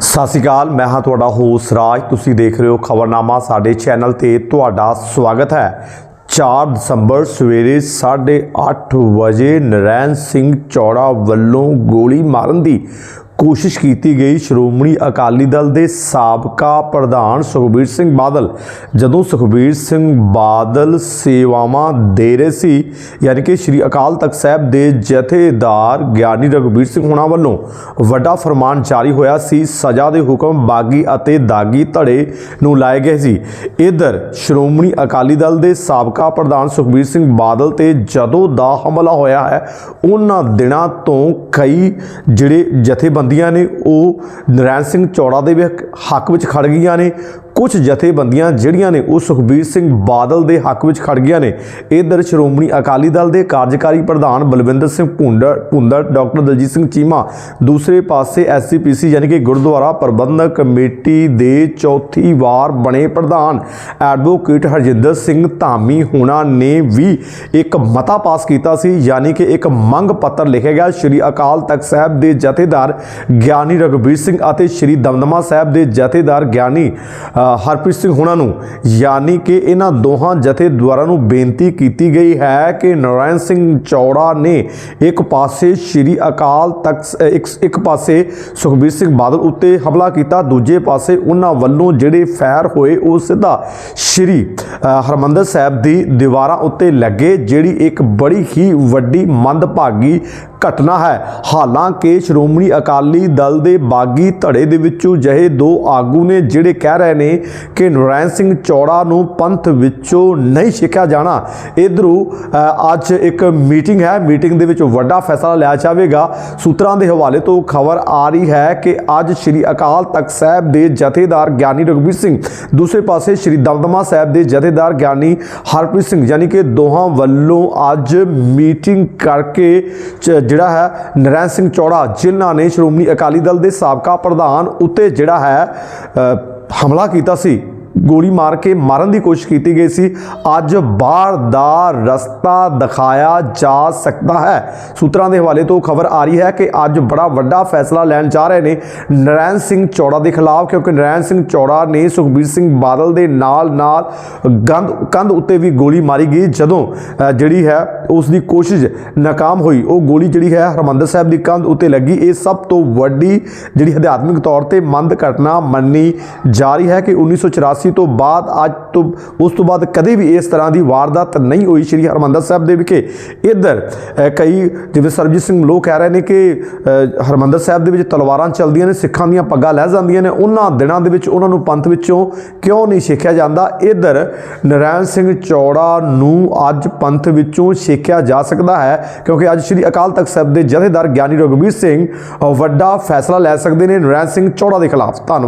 ਸਤਿ ਸ਼੍ਰੀ ਅਕਾਲ, ਮੈਂ ਹਾਂ ਤੁਹਾਡਾ ਹੋਸ ਰਾਜ। ਤੁਸੀਂ ਦੇਖ ਰਹੇ ਹੋ ਖਬਰਨਾਮਾ, ਸਾਡੇ ਚੈਨਲ ਤੇ ਤੁਹਾਡਾ ਸਵਾਗਤ ਹੈ। 4 ਦਸੰਬਰ ਸਵੇਰੇ 8:30 ਵਜੇ ਨਰੈਣ ਸਿੰਘ ਚੌੜਾ ਵੱਲੋਂ ਗੋਲੀ ਮਾਰਨ ਦੀ ਕੋਸ਼ਿਸ਼ ਕੀਤੀ ਗਈ ਸ਼੍ਰੋਮਣੀ ਅਕਾਲੀ ਦਲ ਦੇ ਸਾਬਕਾ ਪ੍ਰਧਾਨ ਸੁਖਬੀਰ ਸਿੰਘ ਬਾਦਲ। ਜਦੋਂ ਸੁਖਬੀਰ ਸਿੰਘ ਬਾਦਲ ਸੇਵਾਵਾਂ ਦੇ ਰਹੇ ਸੀ, ਯਾਨੀ ਕਿ ਸ਼੍ਰੀ ਅਕਾਲ ਤਖਤ ਸਾਹਿਬ ਦੇ ਜਥੇਦਾਰ ਗਿਆਨੀ ਰਘਬੀਰ ਸਿੰਘ ਹੁਣਾਂ ਵੱਲੋਂ ਵੱਡਾ ਫਰਮਾਨ ਜਾਰੀ ਹੋਇਆ ਸੀ, ਸਜ਼ਾ ਦੇ ਹੁਕਮ ਬਾਗੀ ਅਤੇ ਦਾਗੀ ਧੜੇ ਨੂੰ ਲਾਏ ਗਏ ਸੀ। ਇਧਰ ਸ਼੍ਰੋਮਣੀ ਅਕਾਲੀ ਦਲ ਦੇ ਸਾਬਕਾ ਪ੍ਰਧਾਨ ਸੁਖਬੀਰ ਸਿੰਘ ਬਾਦਲ ਤੇ ਜਦੋਂ ਦਾ ਹਮਲਾ ਹੋਇਆ ਹੈ, ਉਹਨਾਂ ਦਿਨਾਂ ਤੋਂ ਕਈ ਜਿਹੜੇ ਜਥੇਬੰਦੀ ਜਥੇਬੰਦੀਆਂ ਨੇ ਉਹ ਨਰੈਣ ਸਿੰਘ ਚੌੜਾ ਦੇ ਵੀ ਹੱਕ ਵਿੱਚ ਖੜ ਗਈਆਂ ਨੇ। ਕੁਝ ਜਥੇਬੰਦੀਆਂ ਜਿਹੜੀਆਂ ਨੇ ਉਹ ਸੁਖਬੀਰ ਸਿੰਘ ਬਾਦਲ ਦੇ ਹੱਕ ਵਿੱਚ ਖੜ ਗਈਆਂ ਨੇ। ਇਧਰ ਸ਼੍ਰੋਮਣੀ ਅਕਾਲੀ ਦਲ ਦੇ ਕਾਰਜਕਾਰੀ ਪ੍ਰਧਾਨ ਬਲਵਿੰਦਰ ਸਿੰਘ ਭੁੰਡਰ ਭੁੰਦਰ ਡਾਕਟਰ ਦਲਜੀਤ ਸਿੰਘ ਚੀਮਾ, ਦੂਸਰੇ ਪਾਸੇ ਐਸਸੀਪੀਸੀ ਯਾਨੀ ਕਿ ਗੁਰਦੁਆਰਾ ਪ੍ਰਬੰਧਕ ਕਮੇਟੀ ਦੇ ਚੌਥੀ ਵਾਰ ਬਣੇ ਪ੍ਰਧਾਨ ਐਡਵੋਕੇਟ ਹਰਜਿੰਦਰ ਸਿੰਘ ਧਾਮੀ ਹੋਣਾ ਨੇ ਵੀ ਇੱਕ ਮਤਾ ਪਾਸ ਕੀਤਾ ਸੀ, ਯਾਨੀ ਕਿ ਇੱਕ ਮੰਗ ਪੱਤਰ ਲਿਖਿਆ ਗਿਆ। ਸ਼੍ਰੀ ਅਕਾਲ ਤਖਤ ਸਾਹਿਬ ਦੇ ਜਥੇਦਾਰ ਗਿਆਨੀ ਰਘਬੀਰ ਸਿੰਘ ਅਤੇ ਸ਼੍ਰੀ ਦਮਦਮਾ ਸਾਹਿਬ ਦੇ ਜਥੇਦਾਰ ਗਿਆਨੀ ਹਰਪ੍ਰੀਤ ਸਿੰਘ ਹੁਣਾਂ ਨੂੰ ਯਾਨੀ ਕਿ ਇਹਨਾਂ ਦੋਹਾਂ ਜਥੇਦਾਰਾਂ ਨੂੰ ਬੇਨਤੀ ਕੀਤੀ ਗਈ ਹੈ ਕਿ ਨਰਾਇਣ ਸਿੰਘ ਚੌੜਾ ਨੇ ਇੱਕ ਪਾਸੇ ਸ਼੍ਰੀ ਅਕਾਲ ਤਖਤ ਇੱਕ ਪਾਸੇ ਸੁਖਬੀਰ ਸਿੰਘ ਬਾਦਲ ਉੱਤੇ ਹਮਲਾ ਕੀਤਾ ਦੂਜੇ ਪਾਸੇ ਉਹਨਾਂ ਵੱਲੋਂ ਜਿਹੜੇ ਫੈਰ ਹੋਏ ਉਹ ਸਿੱਧਾ ਸ਼੍ਰੀ ਅ, ਹਰਮੰਦਰ ਸਾਹਿਬ ਦੀ ਦੀਵਾਰਾਂ ਉੱਤੇ ਲੱਗੇ ਜਿਹੜੀ ਇੱਕ ਬੜੀ ਹੀ ਵੱਡੀ ਮੰਦਭਾਗੀ ਘਟਨਾ ਹੈ। ਹਾਲਾਂਕਿ ਸ਼੍ਰੋਮਣੀ ਅਕਾਲੀ ਦਲ ਦੇ ਬਾਗੀ ਧੜੇ ਦੇ ਵਿੱਚੋਂ ਜਹੇ ਦੋ ਆਗੂ ਨੇ ਜਿਹੜੇ ਕਹਿ ਰਹੇ ਨੇ ਕਿ ਨਰਾਇਣ ਸਿੰਘ ਚੌੜਾ ਨੂੰ ਪੰਥ ਵਿੱਚੋਂ ਨਹੀਂ ਸਿੱਖਿਆ ਜਾਣਾ। ਇਧਰੋਂ ਅੱਜ ਇੱਕ ਮੀਟਿੰਗ ਹੈ। ਮੀਟਿੰਗ ਦੇ ਵਿੱਚ ਵੱਡਾ ਫੈਸਲਾ ਲਿਆ ਜਾਵੇਗਾ। ਸੂਤਰਾਂ ਦੇ ਹਵਾਲੇ ਤੋਂ ਖਬਰ ਆ ਰਹੀ ਹੈ ਕਿ ਅੱਜ ਸ੍ਰੀ ਅਕਾਲ ਤਖਤ ਸਾਹਿਬ ਦੇ ਜਥੇਦਾਰ ਗਿਆਨੀ ਰਘਬੀਰ ਸਿੰਘ, ਦੂਸਰੇ ਪਾਸੇ ਸ੍ਰੀ ਦਮਦਮਾ ਸਾਹਿਬ ਦੇ ਜਥੇਦਾਰ ਗਿਆਨੀ ਹਰਪ੍ਰੀਤ ਸਿੰਘ, ਯਾਨੀ ਕਿ ਦੋਹਾਂ ਵੱਲੋਂ ਅੱਜ ਮੀਟਿੰਗ ਕਰਕੇ ਚ- ਜਿਹੜਾ ਹੈ, ਨਰੈਣ ਸਿੰਘ ਚੌੜਾ ਜਿਨ੍ਹਾਂ ਨੇ ਸ਼੍ਰੋਮਣੀ ਅਕਾਲੀ ਦਲ ਦੇ ਸਾਬਕਾ ਪ੍ਰਧਾਨ ਉੱਤੇ ਜਿਹੜਾ ਹੈ ਹਮਲਾ ਕੀਤਾ ਸੀ। ਗੋਲੀ ਮਾਰ ਕੇ ਮਾਰਨ ਦੀ ਕੋਸ਼ਿਸ਼ ਕੀਤੀ ਗਈ ਸੀ। ਅੱਜ ਬਾਹਰ ਦਾ ਰਸਤਾ ਦਿਖਾਇਆ ਜਾ ਸਕਦਾ ਹੈ। ਸੂਤਰਾਂ ਦੇ ਹਵਾਲੇ ਤੋਂ ਖਬਰ ਆ ਰਹੀ ਹੈ ਕਿ ਅੱਜ ਬੜਾ ਵੱਡਾ ਫੈਸਲਾ ਲੈਣ ਜਾ ਰਹੇ ਨੇ ਨਰੈਣ ਸਿੰਘ ਚੌੜਾ ਦੇ ਖਿਲਾਫ, ਕਿਉਂਕਿ ਨਰੈਣ ਸਿੰਘ ਚੌੜਾ ਨੇ ਸੁਖਬੀਰ ਸਿੰਘ ਬਾਦਲ ਦੇ ਨਾਲ ਨਾਲ ਗੰਦ, ਕੰਧ ਉੱਤੇ ਵੀ ਗੋਲੀ ਮਾਰੀ ਗਈ। ਜਦੋਂ ਜਿਹੜੀ ਹੈ, ਉਸ ਦੀ ਕੋਸ਼ਿਸ਼ ਨਾਕਾਮ ਹੋਈ, ਉਹ ਗੋਲੀ ਜਿਹੜੀ ਹੈ, ਹਰਮੰਦਰ ਸਾਹਿਬ ਦੀ ਕੰਧ ਉੱਤੇ ਲੱਗੀ। ਇਹ ਸਭ ਤੋਂ ਵੱਡੀ ਜਿਹੜੀ ਅਧਿਆਤਮਿਕ ਤੌਰ ਤੇ ਮੰਦ ਘਟਨਾ ਮੰਨੀ ਜਾ ਰਹੀ ਹੈ ਕਿ 1984 ਤੋਂ ਬਾਅਦ ਅੱਜ ਤੋਂ ਉਸ ਤੋਂ ਬਾਅਦ ਕਦੇ ਵੀ ਇਸ ਤਰ੍ਹਾਂ ਦੀ ਵਾਰਦਾਤ ਨਹੀਂ ਹੋਈ। ਸ਼੍ਰੀ ਹਰਮੰਦਰ ਸਾਹਿਬ ਦੇ ਵਿਖੇ ਇੱਧਰ ਕਈ ਜਿਵੇਂ ਸਰਬਜੀਤ ਸਿੰਘ ਲੋਕ ਕਹਿ ਰਹੇ ਨੇ ਕਿ ਅ, ਹਰਮੰਦਰ ਸਾਹਿਬ ਦੇ ਵਿੱਚ ਤਲਵਾਰਾਂ ਚੱਲਦੀਆਂ ਨੇ ਸਿੱਖਾਂ ਦੀਆਂ ਪੱਗਾਂ ਲਹਿ ਜਾਂਦੀਆਂ ਨੇ। ਉਹਨਾਂ ਦਿਨਾਂ ਦੇ ਵਿੱਚ ਉਹਨਾਂ ਨੂੰ ਪੰਥ ਵਿੱਚੋਂ ਕਿਉਂ ਨਹੀਂ ਸਿੱਖਿਆ ਜਾਂਦਾ? ਇੱਧਰ ਨਰਾਇਣ ਸਿੰਘ ਚੌੜਾ ਨੂੰ ਅੱਜ ਪੰਥ ਵਿੱਚੋਂ ਸਿੱਖਿਆ ਜਾ ਸਕਦਾ ਹੈ ਕਿਉਂਕਿ ਅੱਜ ਸ੍ਰੀ ਅਕਾਲ ਤਖਤ ਸਾਹਿਬ ਦੇ ਜਥੇਦਾਰ ਗਿਆਨੀ ਰਘਬੀਰ ਸਿੰਘ ਵੱਡਾ ਫੈਸਲਾ ਲੈ ਸਕਦੇ ਨੇ। ਨਰਾਇਣ ਸਿੰਘ ਚੌੜਾ ਦੇ ਖਿਲਾਫ। ਧੰਨਵਾਦ।